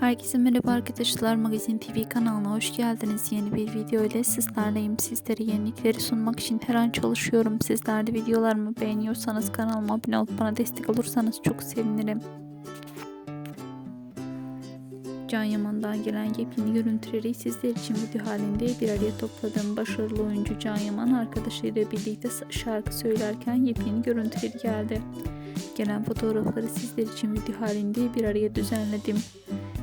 Herkese merhaba arkadaşlar. Magazin TV kanalına hoş geldiniz. Yeni bir video ile sizlerleyim. Sizlere yenilikleri sunmak için her an çalışıyorum. Sizler de videolarımı beğeniyorsanız kanalıma abone olup bana destek olursanız çok sevinirim. Can Yaman'dan gelen yepyeni görüntüleri sizler için video halinde bir araya topladığım başarılı oyuncu Can Yaman arkadaşlarıyla birlikte şarkı söylerken yepyeni görüntüleri geldi. Gelen fotoğrafları sizler için video halinde bir araya düzenledim.